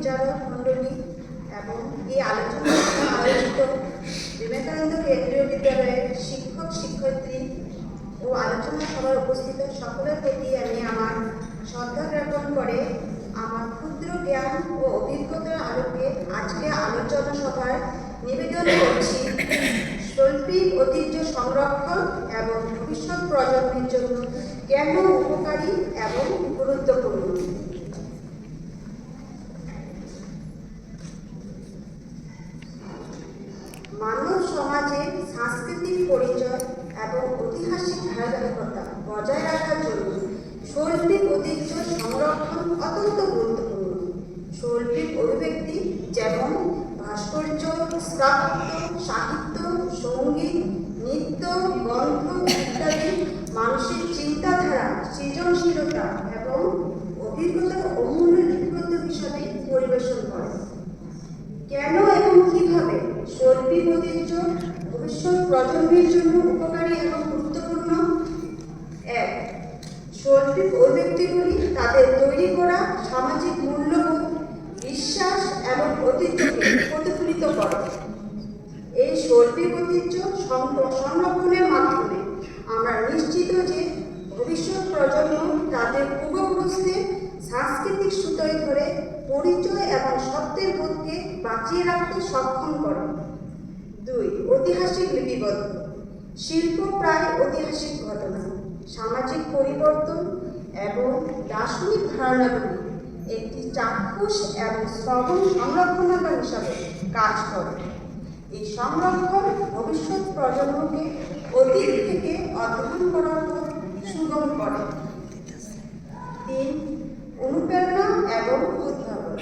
বিচারক মণ্ডলী এবং এই আলোচনা আয়োজিত বিবেকানন্দ কেন্দ্রীয় বিদ্যালয়ের শিক্ষক, শিক্ষয়িত্রী ও আলোচনা সভায় উপস্থিত সকলের প্রতি আমি আমার শ্রদ্ধা জ্ঞাপন করে আমার ক্ষুদ্র জ্ঞান ও অভিজ্ঞতার আলোকে আজকে আলোচনা সভায় নিবেদন করছি। শৈল্পিক ঐতিহ্য সংরক্ষণ এবং ভবিষ্যৎ প্রজন্মের জন্য কেন উপকারী এবং গুরুত্বপূর্ণ পরিচয় এবং ঐতিহাসিক ধারাবাহিকতা বজায় রাখার জন্য শৈল্পিক ঐতিহ্য সংরক্ষণ অত্যন্ত গুরুত্বপূর্ণ। শৈল্পিক অভিব্যক্তি যেমন ভাস্কর্য, স্থাপত্য, সাহিত্য, সংগীত, নৃত্য গ্রন্থ ইত্যাদি মানুষের চিন্তাধারা, সৃজনশীলতা এবং অভিজ্ঞতার অমূল্য লিপিবদ্ধ হিসাবে পরিবেশন করে। কেন ঐতিহ্য ভবিষ্যৎ প্রজন্মের জন্য উপকারী এবং গুরুত্বপূর্ণ। এক, শৈল্পিক অভিব্যক্তিগুলি তাদের তৈরি করা সামাজিক মূল্যবোধ, বিশ্বাস এবং ঐতিহ্যকে প্রতিফলিত করে। এই শৈল্পিক ঐতিহ্য সংরক্ষণের মাধ্যমে আমরা নিশ্চিত যে ভবিষ্যৎ প্রজন্ম তাদের পূর্বপুরুষদের সাংস্কৃতিক সুতোয় ধরে পরিচয় এবং সত্যের বোধকে বাঁচিয়ে রাখতে সক্ষম করে। দুই, ঐতিহাসিক লিপিবদ্ধ। শিল্প প্রায় ঐতিহাসিক ঘটনা, সামাজিক পরিবর্তন এবং দার্শনিক ধারণাগুলি একটি চাক্ষুষ এবং শ্রবণ সংরক্ষণাগার হিসাবে কাজ করে। এই সংরক্ষণ ভবিষ্যৎ প্রজন্মকে অতীত থেকে অধ্যয়ন করার পর সুগম করে তিন অনুপ্রেরণা এবং উদ্ভাবন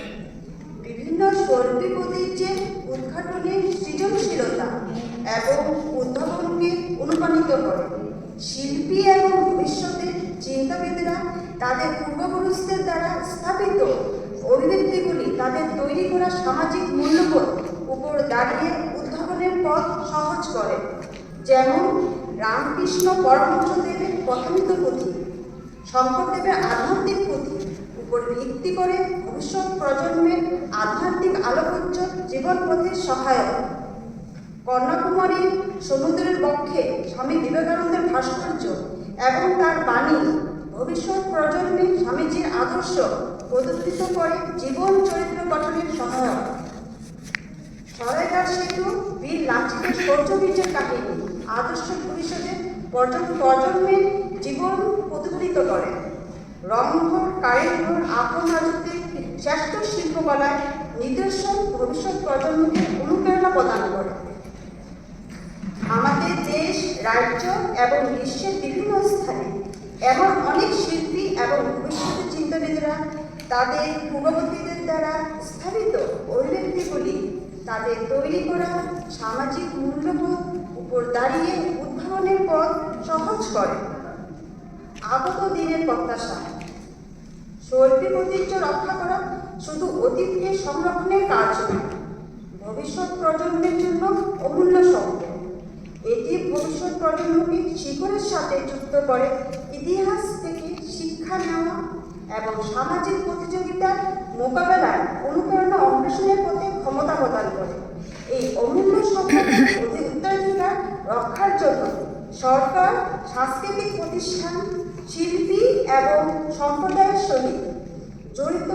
বিভিন্ন শৈল্পিক ঐতিহ্যের উদ্ঘাটনে সৃজনশীলতা এবং উদ্ভাবনকে অনুপ্রাণিত করে। শিল্পী এবং ভবিষ্যতের চিন্তাবিদরা তাদের পূর্বপুরুষদের দ্বারা স্থাপিত অভিব্যক্তিগুলি তাদের তৈরি করা সামাজিক মূল্যবোধ উপর দাঁড়িয়ে উদ্ভাবনের পথ সহজ করে। যেমন, রামকৃষ্ণ পরমহংসদেবের প্রথমিত পুঁথি, শঙ্করদেবের আধ্যাত্মিক পুঁথি উপর ভিত্তি করে ভবিষ্যৎ প্রজন্মের আধ্যাত্মিক আলোকোজ্জ্বল জীবন পথের সহায়ক। কন্যাকুমারীর সমুদ্রের পক্ষে স্বামী বিবেকানন্দের ভাস্কর্য এবং তার বাণী ভবিষ্যৎ প্রজন্মে স্বামীজির আদর্শ প্রদর্শিত করে জীবন চরিত্র গঠনের সহায়ক সরাইঘাট সেতু, বীর লাচিতের শৌর্য বীর্যের কাহিনী আদর্শ ভবিষ্যতের প্রজন্ম জীবন প্রতিফলিত করে। রংঘর, কারিঘর আপন রাজত্বের শ্রেষ্ঠ শিল্পকলায় নিদর্শন ভবিষ্যৎ প্রজন্মকে অনুপ্রেরণা প্রদান করে। রাজ্য এবং বিশ্বের বিভিন্ন স্থানে। এমন অনেক শিল্পী এবং ভবিষ্যতের চিন্তাবিদরা তাদের পূর্ববর্তীদের দ্বারা স্থাপিত অভিব্যক্তিগুলি তাদের তৈরি করা সামাজিক মূল্যবোধ উপর দাঁড়িয়ে উদ্ভাবনের পথ সহজ করে। আগত দিনের প্রত্যাশা। শৈল্পিক ঐতিহ্য রক্ষা করা শুধু অতীতকে সংরক্ষণের কাজ নয়, ভবিষ্যৎ প্রজন্মের জন্য অমূল্য সম্পদ এটি ভবিষ্যৎ প্রজন্মকে শিকড়ের সাথে যুক্ত করে ইতিহাস থেকে শিক্ষা নেওয়া এবং সামাজিক প্রতিযোগিতার মোকাবেলায় অনুপ্রেরণা অন্বেষণের পথে ক্ষমতা প্রদান করে। এই অমূল্য সম্পদের উত্তরাধিকার রক্ষার জন্য সরকার, সাংস্কৃতিক প্রতিষ্ঠান, শিল্পী এবং সম্প্রদায়ের সহিত জড়িত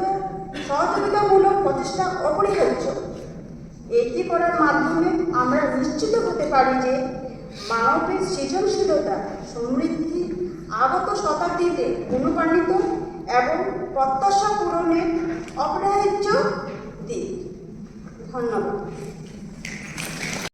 সহযোগিতামূলক প্রচেষ্টা অপরিহার্য। এটি করার মাধ্যমে আমরা নিশ্চিত হতে পারি যে মানবের সৃজনশীলতা সমৃদ্ধি আগত শতাব্দীতে অনুপ্রাণিত এবং প্রত্যাশা পূরণের অপরিহার্য দিক। ধন্যবাদ।